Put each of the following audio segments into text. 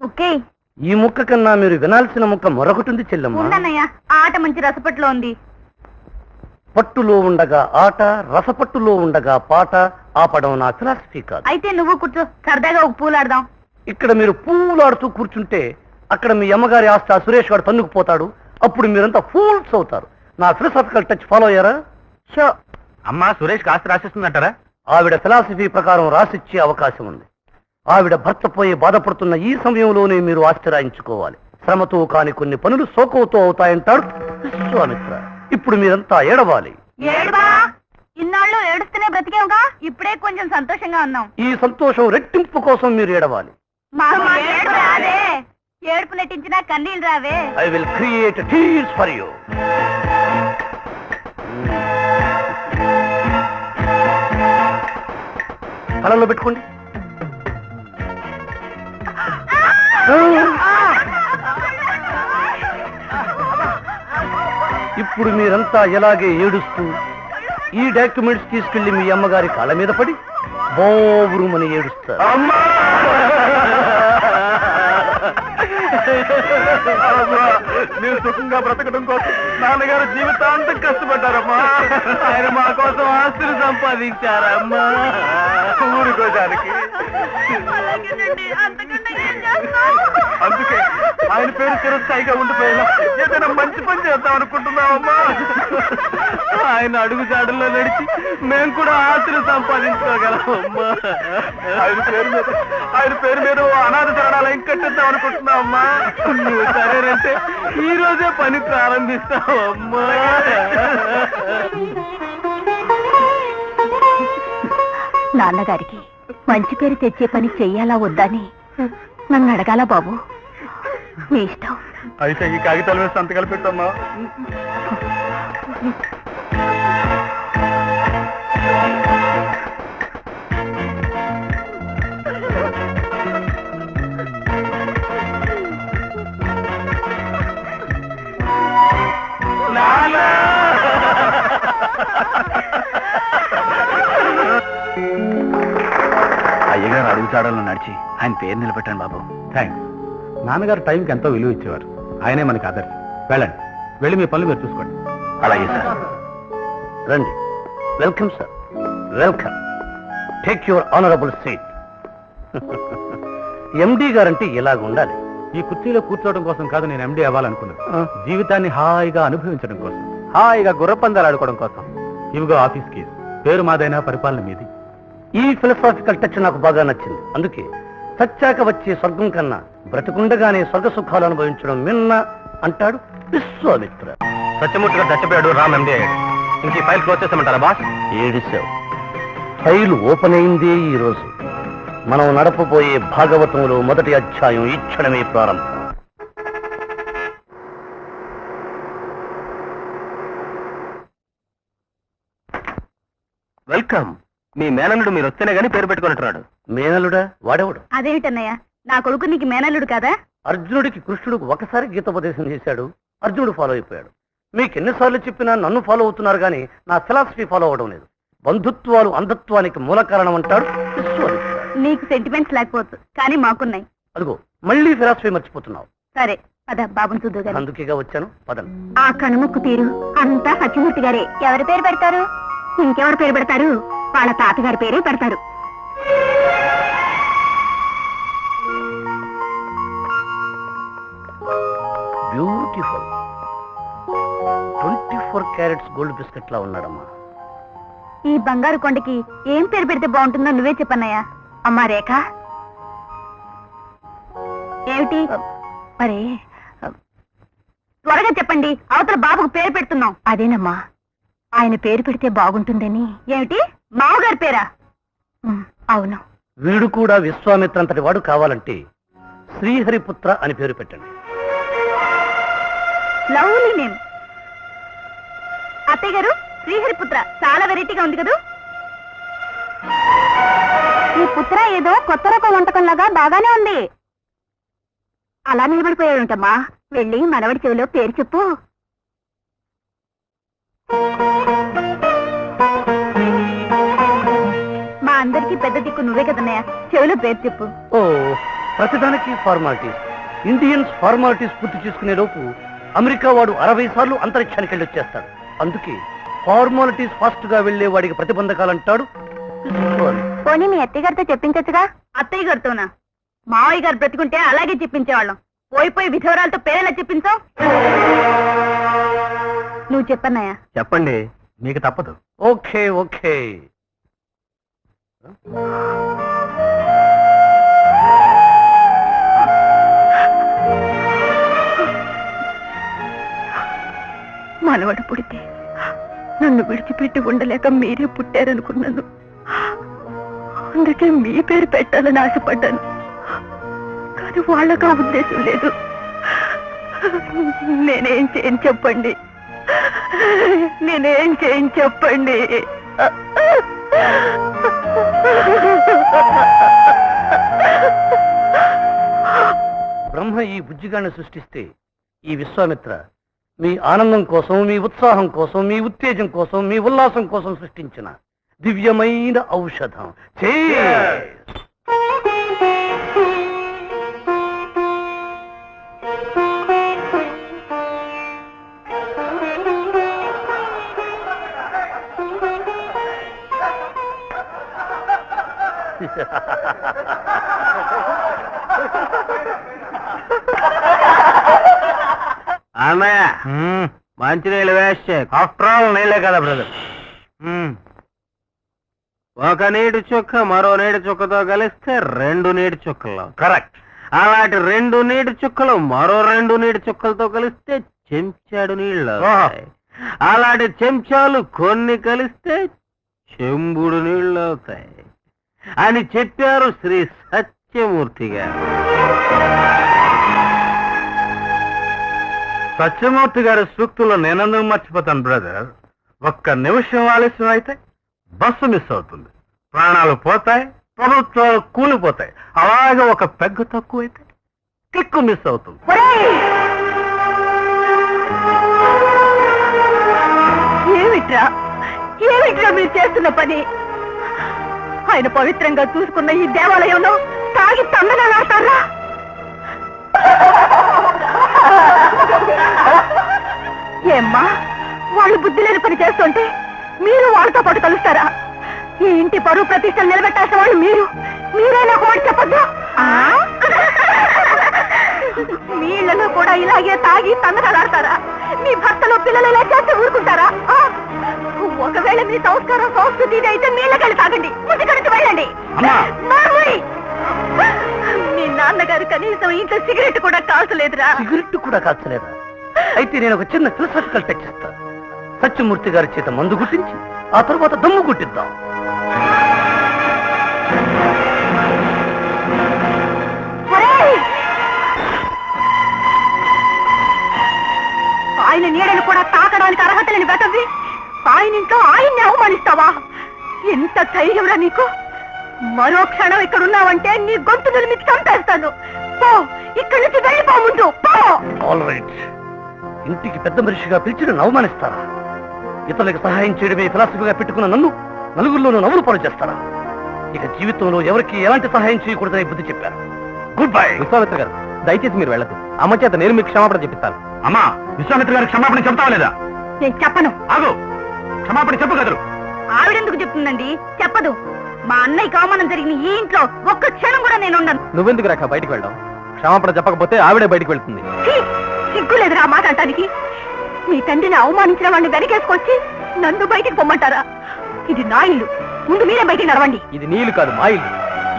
Okay ఈ ముక్క కన్నా మీరు వినాల్సిన ముక్క మరొకటి ఉంది చెల్లమ్మ. ఉండన్నయ్య ఆట మంచి రసపట్లో ఉంది. పట్టులో ఉండగా ఆట రసపట్టులో ఉండగా పాట ఆపడం నా ఫిలాసఫీ కాదు. అయితే నువ్వు కూర్చో సరదాగా ఒక పూలాడదాం ఇక్కడ మీరు పూలాడుతూ కూర్చుంటే అక్కడ మీ అమ్మగారి ఆస్తి ఆ సురేష్ గారు తన్నుకుపోతాడు. అప్పుడు మీరంతా ఫూల్స్ అవుతారు. నా ఫిలసాఫికల్ టచ్ ఫాలో అయ్యారా? షో. అమ్మా సురేష్ కాస్త రాసిస్తుందంటారా? ఆవిడ ఫిలాసఫీ ప్రకారం రాసిచ్చే అవకాశం ఉంది. ఆవిడ భర్త పోయి బాధపడుతున్న ఈ సమయంలోనే మీరు ఆశ్చర్యించుకోవాలి శ్రమతో కాని కొన్ని పనులు సోకవుతో అవుతాయంటాడు విశ్వామిత్ర ఇప్పుడు మీరంతా ఏడవాలి. ఇన్నాళ్ళు ఏడుస్తూనే బ్రతికేవుగా? ఇప్పుడే కొంచెం సంతోషంగా ఉన్నాం. ఈ సంతోషం రెట్టింపు కోసం మీరు ఏడవాలి. ఏడుపు నటించినా కన్నీళ్ళు రావే. I will create tears for you కళలో పెట్టుకోండి. ఇప్పుడు మీరంతా ఎలాగే ఏడుస్తూ ఈ డాక్యుమెంట్స్ తీసుకెళ్ళి మీ అమ్మగారి కాళ్ళ మీద పడి బోరుమని ఏడుస్తారు. మీరు సుఖంగా బ్రతకడం కోసం నాన్నగారు జీవితాంతం కష్టపడ్డారమ్మా. ఆయన మా కోసం ఆస్తులు సంపాదించారమ్మా. ఊరుకోడానికి ఆయన పేరు చిరస్థాయిగా ఉండిపోయినా ఏదైనా మంచి పని చేద్దాం అనుకుంటున్నామమ్మా ఆయన అడుగు జాడల్లో నడిచి మేము కూడా ఆస్తులు సంపాదించుకోగలమమ్మా. ఆయన పేరు మీద ఆయన పేరు మీద అనాథ శరణాలయం కట్టిద్దాం అనుకుంటున్నామమ్మా నువ్వు సరేనంటే ఈ రోజే పని ప్రారంభిస్తావమ్మా. నాన్నగారికి మంచి పేరు తెచ్చే పని చెయ్యాలా వద్దని నన్ను అడగాల బాబు? మీ ఇష్టం. అయితే ఈ కాగితాల మీద సంతకాలు పెట్టమ్మా. అయ్యగారు అడుగుతాడలో నడిచి ఆయన పేరు నిలబెట్టాను బాబు. థ్యాంక్స్ నాన్నగారు టైంకి ఎంతో విలువ ఇచ్చేవారు. ఆయనే మనకి ఆదర్శం. వెళ్ళండి. వెళ్ళి మీ పనులు మీరు చూసుకోండి. అలాగే సార్. రండి. Welcome sir. Welcome. Take your honourable seat MD guarantee ఇలాగ ఉండాలి. ఈ కుర్చీలో కూర్చోవడం కోసం కాదు నేను ఎండి అవ్వాలనుకున్నది ఆ, జీవితాన్ని హాయిగా అనుభవించడం కోసం. హాయిగా గుర్రపందాలు ఆడుకోవడం కోసం. ఇవిగో ఆఫీస్ కీస్. పేరు మాదైనా పరిపాలన మీది. ఈ ఫిలసాఫికల్ టచ్ నాకు బాగా నచ్చింది. అందుకే సచ్చాక వచ్చే స్వర్గం కన్నా బ్రతికుండగానే స్వర్గ సుఖాలు అనుభవించడం మిన్న అంటాడు విశ్వామిత్ర. సత్యమూర్తి గారు చచ్చిపోయాడు రామ్ ఎండి అయ్యాడు ఇంక ఈ ఫైల్ క్లోజ్ చేస్తామంటారా బాస్? ఏడిశావు ఫైల్ ఓపెన్ అయిందే ఈ రోజు. మనం నడపబోయే భాగవతంలో మొదటి అధ్యాయం ఈ క్షణమే ప్రారంభం. వెల్కమ్. మీ మేనల్లుడు మీరు వస్తేనే గానీ పేరు పెట్టుకున్నట్టున్నాడు. మేనలుడా వాడెవడు? అదేమిటన్నయ్య? నా కొడుకు నీకు మేనల్లుడు కదా? అర్జునుడికి కృష్ణుడు ఒకసారి గీతోపదేశం చేశాడు. అర్జునుడు ఫాలో అయిపోయాడు. మీకు ఎన్నిసార్లు చెప్పినా నన్ను ఫాలో అవుతున్నారు కానీ నా ఫిలాసఫీ ఫాలో అవడం లేదు. బంధుత్వాలు అంధత్వానికి మూల కారణం అంటాడు నీకు సెంటిమెంట్స్ లేకపోవచ్చు కానీ మాకున్నాయి. అదిగో మళ్ళీ ఫిలాసఫీ మర్చిపోతున్నావు. సరే పద బాబుని చూద్దు గాని. అందుకేగా వచ్చాను. పదం ఆ కనుముక్కు తీరు అంతా సత్యమూర్తి గారే. ఎవరి పేరు పెడతారు? ఇంకెవరి పేరు పెడతారు? వాళ్ళ తాతగారి పేరే పెడతారు. Beautiful. Twenty four carats gold biscuit లా ఉన్నాడమ్మా. ఈ బంగారు కొండకి ఏం పేరు పెడితే బాగుంటుందో నువ్వే చెప్పన్నయ్యా. అమ్మా రేఖ. ఏమిటి? మరి త్వరగా చెప్పండి అవతల బాబుకు పేరు పెడుతున్నాం. అదేనమ్మా. ఆయన పేరు పెడితే బాగుంటుందని. ఏమిటి? మామగారి పేరా? ఉమ్, అవును. వీడు కూడా విశ్వామిత్ర అంతటి వాడు కావాలంటే శ్రీహరిపుత్ర అని పేరు పెట్టండి. Lovely name. అత్తయ్య గారు శ్రీహరిపుత్ర చాలా వెరైటీగా ఉంది కదూ? ఈ పుత్ర ఏదో కొత్త రకం వంటకం లాగా బాగానే ఉంది. అలా నిలబడిపోయాడుంటమ్మా. వెళ్ళి మనవడి చెవిలో పేరు చెప్పు. మా అందరికీ పెద్ద దిక్కు నువ్వే కదన్నయ్య. చెవిలో పేరు చెప్పు. ఓ ప్రతిదానికి ఫార్మాలిటీస్ ఇండియన్స్ ఫార్మాలిటీస్ పూర్తి చేసుకునే లోపు అమెరికా వాడు అరవై సార్లు అంతరిక్షానికి వెళ్ళి వచ్చేస్తాడు అందుకే ఫార్మాలిటీస్ ఫాస్ట్గా వెళ్ళే వాడికి ప్రతిబంధకాలు అంటాడు. పోనీ మీ అత్తయ్య గారితో చెప్పించచ్చుగా? అత్తయ్య గారితోనా? మావయ్య గారు బ్రతికుంటే అలాగే చెప్పించేవాళ్ళం. పోయి పోయి విధవరాలతో పేరెలా చెప్పించావు? నువ్వు చెప్పన్నాయా చెప్పండి. మీకు తప్పదు. Okay okay. మనవడు పుడితే నన్ను విడిచిపెట్టి ఉండలేక మీరే పుట్టారనుకున్నాను. అందుకే మీ పేరు పెట్టాలని ఆశపడ్డాను. కానీ వాళ్ళకు ఆ ఉద్దేశం లేదు. నేనేం చేయని చెప్పండి. నేనేం చేయని చెప్పండి? బ్రహ్మ ఈ బుజ్జిగాన్ని సృష్టిస్తే ఈ విశ్వామిత్ర మీ ఆనందం కోసం మీ ఉత్సాహం కోసం మీ ఉత్తేజం కోసం మీ ఉల్లాసం కోసం సృష్టించిన దివ్యమైన ఔషధం. చే అన్నయ్య. మంచినీళ్ళు వేస్ట్ ఆఫ్టర్ ఆల్ నేలే కదా బ్రదర్ ఒక నీటి చుక్క మరో నీటి చుక్కతో కలిస్తే రెండు నీటి చుక్కలు. కరెక్ట్ అలాంటి రెండు నీటి చుక్కలు మరో రెండు నీటి చుక్కలతో కలిస్తే చెంచాడు నీళ్ళు. అలాంటి చెంచాలు కొన్ని కలిస్తే చెంబుడు నీళ్ళు అవుతాయి. అని చెప్పారు శ్రీ సత్యమూర్తి గారు. సత్యమూర్తి గారి సూక్తులు నేనందుకు మర్చిపోతాను బ్రదర్? ఒక్క నిమిషం ఆలస్యం అయితే బస్సు మిస్ అవుతుంది. ప్రాణాలు పోతాయి ప్రభుత్వాలు కూలిపోతాయి. అలాగే ఒక పెగ్గ తక్కువైతే కిక్కు మిస్ అవుతుంది. ఏమిట్రా? ఏమిట్రా మీరు చేస్తున్న పని? ఆయన పవిత్రంగా చూసుకున్న ఈ దేవాలయంలో తాగి తందనాడతారా ఏమ్మా వాళ్ళు బుద్ధి లేని పని చేస్తుంటే మీరు వాళ్ళతో పాటు కలుస్తారా? ఈ ఇంటి పరువు ప్రతిష్టలు నిలబెట్టాల్సిన వాళ్ళు మీరు. మీరే నాకు మాట చెప్పద్దు? మీ ఇళ్ళలో కూడా ఇలాగే తాగి తందనాడతారా మీ భర్తలు పిల్లలు ఇలా చేస్తే ఊరుకుంటారా? ఒకవేళ మీ సంస్కారం సంస్కృతి అయితే నీళ్ళకెళ్ళి తాగండి. ముందు కడిచి వెళ్ళండి. నాన్నగారు కనీసం ఇంట్లో సిగరెట్ కూడా కాల్చలేదురా. సిగరెట్ కూడా కాల్చలేదా? అయితే నేను ఒక చిన్న ఫిలసాఫికల్ టచ్ ఇస్తా సత్యమూర్తి గారి చేత మందు గుట్టించి ఆ తర్వాత దమ్ము గుట్టిద్దాం! ఆయన నీడను కూడా తాకడానికి అర్హత లేని వెతవి ఆయన ఇంట్లో ఆయన్ని అవమానిస్తావా? ఎంత ధైర్యంరా నీకు? మరో క్షణం ఇక్కడ ఉన్నావంటే నీ గొంతు నిలిమి చంపేస్తాను. పో ఇక్కడి నుంచి వెళ్ళిపో ముందు. పో! ఆల్ రైట్ ఇంటికి పెద్ద మనిషిగా పిలిచి నన్ను అవమానిస్తారా? ఇతరులకు సహాయం చేయడమే ఫిలాసఫీగా పెట్టుకున్న నన్ను నలుగురిలోనూ నవ్వులు పాలు చేస్తారా? ఇక జీవితంలో ఎవరికి ఎలాంటి సహాయం చేయకూడదని బుద్ధి చెప్పారు. గుడ్ బై విశ్వామిత్ర గారు దయచేసి మీరు వెళ్ళదు అమ్మ చేత నేను మీకు క్షమాపణ చెప్పిస్తాను అమ్మా విశ్వామిత్ర గారికి క్షమాపణ చెప్తావా లేదా? నేను చెప్పను. ఆగు. క్షమాపణ చెప్పు కదరు ఆవిడెందుకు చెప్తుందండి? చెప్పదు. మా అన్నయ్యకి అవమానం జరిగిన ఈ ఇంట్లో ఒక్క క్షణం కూడా నేను ఉండను. నువ్వెందుకు రాక బయటికి వెళ్ళడం? క్షమాపణ చెప్పకపోతే ఆవిడే బయటికి వెళ్తుంది. ఛీ! సిగ్గులేదురా మాట అంటానికి. మీ తండ్రిని అవమానించిన వాడిని వెనకేసుకొచ్చి నన్ను బయటికి పొమ్మంటారా? ఇది నా ఇల్లు. ముందు మీరే బయటికి నడవండి. ఇది నీళ్ళు కాదు మా ఇల్లు.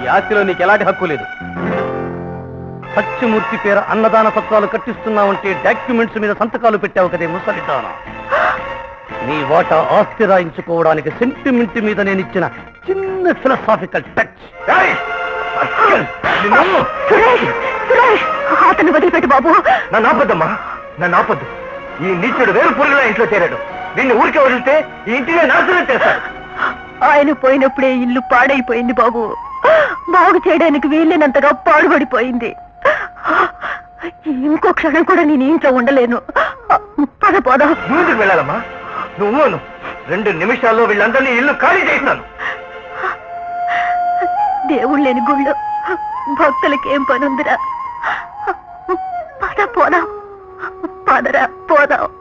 ఈ ఆస్తిలో నీకు ఎలాంటి హక్కు లేదు. సత్యమూర్తి పేర అన్నదాన సత్రాలు కట్టిస్తున్నావంటే డాక్యుమెంట్స్ మీద సంతకాలు పెట్టావు కదే ముసలిదాన. నీ వాటా ఆస్తి రాయించుకోవడానికి సెంటిమెంట్ మీద నేను ఇచ్చిన చిన్న ఫిలసాఫికల్ టచ్ సురేష్! సురేష్! అతన్ని వదిలిపెట్టు బాబు. నన్ను ఆపద్దమ్మా. నన్ను ఆపద్దు. ఈ నీచుడు వేరు పురుగులా ఇంట్లో చేరాడు. నిన్ను ఊరికే వదిలితే ఈ ఇంటినే నాశనం చేస్తాడు. ఆయన పోయినప్పుడే ఇల్లు పాడైపోయింది బాబు. బాగు చేయడానికి వీలైనంతగా పాడుపడిపోయింది. ఇంకో క్షణం కూడా నేను ఇంట్లో ఉండలేను. పద పద. ముందుకు వెళ్ళాలమ్మా. నువ్వు రెండు నిమిషాల్లో వీళ్ళందరినీ ఇల్లు ఖాళీ చేస్తాను దేవుడు లేని గుళ్ళు. భక్తులకి ఏం పద పోదాం. పదరా పోదాం.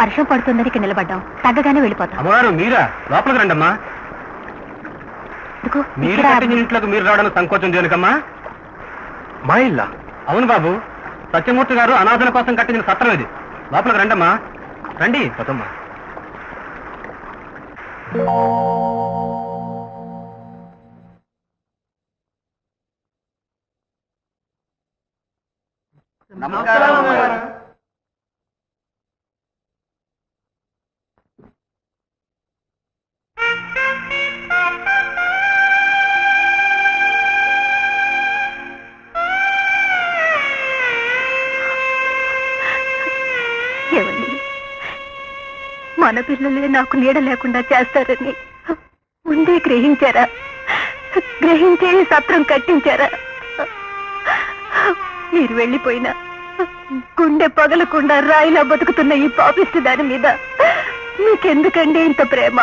వర్షం పడుతుందని ఇక్కడ నిలబడ్డాం. తగ్గగానే వెళ్ళిపోతాం. అమ్మగారు మీరా? లోపలికి రండమ్మా. మీరు కట్టిన ఇంట్లోకి మీరు రావడానికి సంకోచం దేనికమ్మా? మా ఇల్లా? అవును బాబు. సత్యమూర్తి గారు అనాథల కోసం కట్టించిన సత్రం ఇది. లోపలికి రండమ్మా. రండి. కొత్తమ్మా ఏమండి మన పిల్లలే నాకు నీడ లేకుండా చేస్తారని. ముందే గ్రహించారా? గ్రహించే సత్రం కట్టించారా? మీరు వెళ్ళిపోయినా గుండె పగలకుండా రాయిలా బతుకుతున్న ఈ పాపిష్టి దాని మీద మీకెందుకండి ఇంత ప్రేమ?